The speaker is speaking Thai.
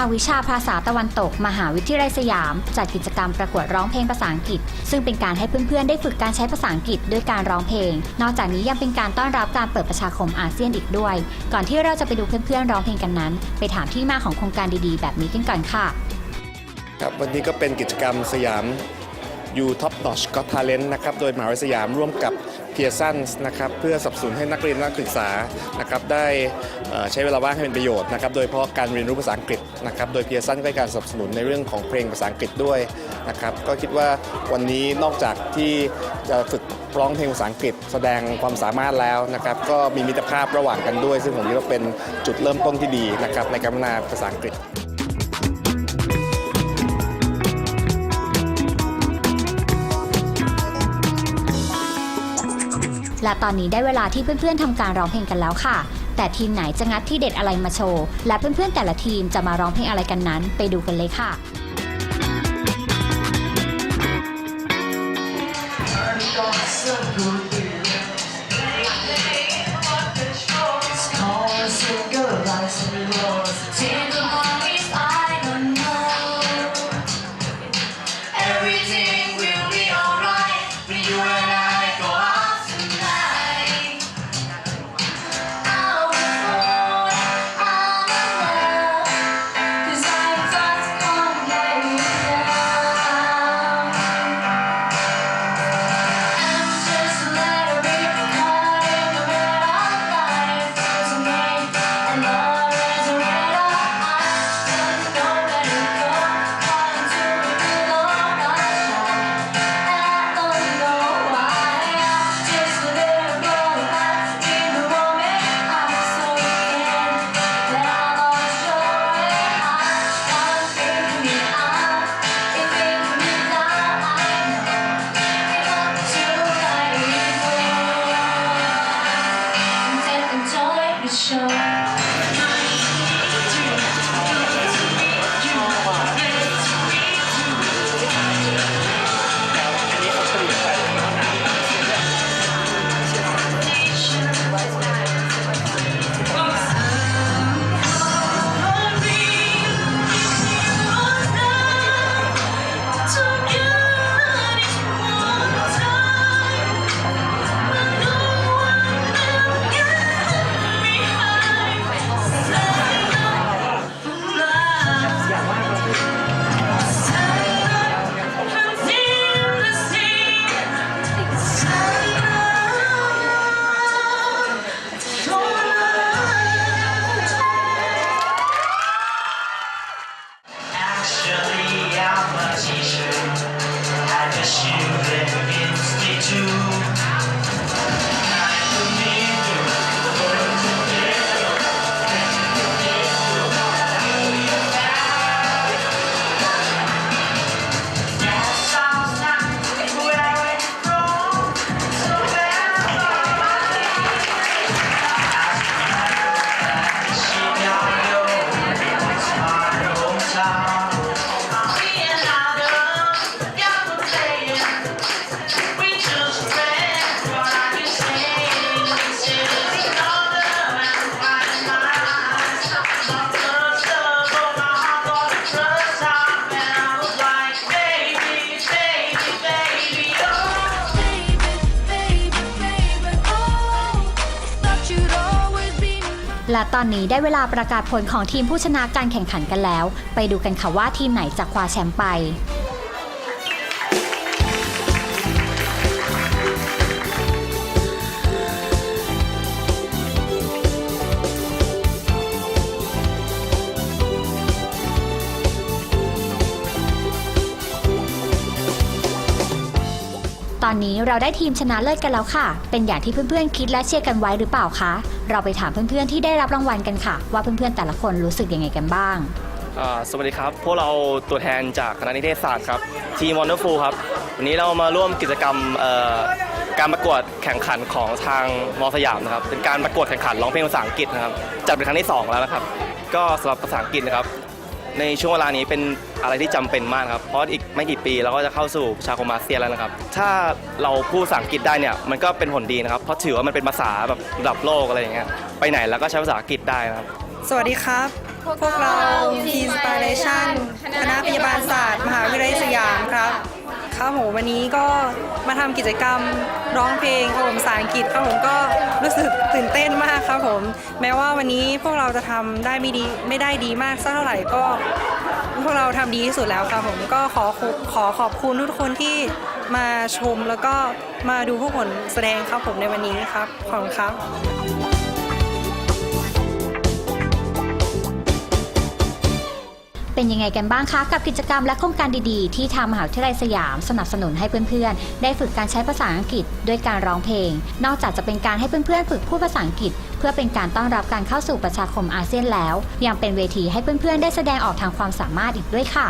างวิชาภาษาตะวันตก มหาวิทยาลัยสยาม จัดกิจกรรมประกวดร้องเพลงภาษาอังกฤษ ซึ่งเป็นการให้เพื่อนๆ ได้ฝึกการใช้ภาษาอังกฤษด้วยการร้องเพลง นอกจากนี้ยังเป็นการต้อนรับการเปิดประชาคมอาเซียนอีกด้วย ก่อนที่เราจะไปดูเพื่อนๆร้องเพลงกันนั้น ไปถามที่มาของโครงการดีๆ แบบนี้กันก่อนค่ะ ครับวันนี้ก็เป็นกิจกรรมสยาม ยูท็อป o อ Got Talent นะครับโดยมหาวิทยาลัยสยามร่วมกับเพียร์ซันนะครับเพื่อสนับสนุนให้นักเรียนนักศึกษานะครับได้ใช้เวลาว่างให้เป็นประโยชน์นะครับโดยเฉพาะการเรียนรู้ภาษาอังกฤษนะครับโดยเพียร์ซันก็ให้การสนับสนุนในเรื่องของเพลงภาษาอังกฤษด้วยนะครับก็คิดว่าวันนี้นอกจากที่จะฝึกร้องเพลงภาษาอังกฤษ แสดงความสามารถแล้วนะครับก็มีมิตรภาพระหว่างกันด้วย ซึ่งผมคิดว่าเป็นจุดเริ่มต้นที่ดีนะครับในการพัฒนาภาษาอังกฤษ และตอนนี้ได้เวลาที่เพื่อนๆทำการร้องเพลงกันแล้วค่ะ แต่ทีมไหนจะงัดที่เด็ดอะไรมาโชว์ และเพื่อนๆแต่ละทีมจะมาร้องเพลงอะไรกันนั้น ไปดูกันเลยค่ะ และตอนนี้ได้เวลาประกาศผลของทีมผู้ชนะการแข่งขันกันแล้ว ไปดูกันค่ะว่าทีมไหนจะคว้าแชมป์ไป อนนี้เราได้ทีมชนะเลิศกันแล้วค่ะ เป็นอย่างที่เพื่อนๆคิดและเชียร์กันไว้หรือเปล่าคะ เราไปถามเพื่อนๆที่ได้รับรางวัลกันค่ะ ว่าเพื่อนๆแต่ละคนรู้สึกยังไงกันบ้าง อ่าสวัสดีครับ พวกเราตัวแทนจากคณะนิเทศศาสตร์ครับ ทีม Wonderful ครับ วันนี้เรามาร่วมกิจกรรมเอ่อการประกวดแข่งขันของทางมอสยามนะครับ เป็นการประกวดแข่งขันร้องเพลงภาษาอังกฤษนะครับ จัดเป็นครั้งที่2แล้วนะครับ ก็สำหรับภาษาอังกฤษนะครับ ในช่วงเวลานี้เป็นอะไรที่จำเป็นมากครับ เพราะอีกไม่กี่ปีเราก็จะเข้าสู่ชาโคมาเซียนแล้วนะครับ ถ้าเราพูดภาษาอังกฤษได้เนี่ยมันก็เป็นผลดีนะครับ เพราะถือว่ามันเป็นภาษาแบบระดับโลกอะไรอย่างเงี้ย ไปไหนแล้วก็ใช้ภาษาอังกฤษได้นะครับ สวัสดีครับ พวกเราทีสปายเลชั่นคณะพยาบาลศาสตร์ มหาวิทยาลัยสยามครับ ครับผมวันนี้ก็มาทำกิจกรรมร้องเพลงครับผมภาษาอังกฤษครับผมก็รู้สึกตื่นเต้นมากครับผม แม้ว่าวันนี้พวกเราจะทำได้ไม่ดีไม่ได้ดีมากสักเท่าไหร่ก็ พวกเราทำดีที่สุดแล้วครับผมก็ขอขอขอขอบคุณทุกคนที่มาชมแล้วก็มาดูพวกผลแสดงครับผมในวันนี้ครับขอบคุณครับ เป็นยังไงกันบ้างคะ กับกิจกรรมและโครงการดีๆ ที่ทางมหาวิทยาลัยสยามสนับสนุนให้เพื่อนๆ ได้ฝึกการใช้ภาษาอังกฤษด้วยการร้องเพลง นอกจากจะเป็นการให้เพื่อนๆ ฝึกพูดภาษาอังกฤษ เพื่อเป็นการต้อนรับการเข้าสู่ประชาคมอาเซียนแล้ว ยังเป็นเวทีให้เพื่อนๆ ได้แสดงออกทางความสามารถอีกด้วยค่ะ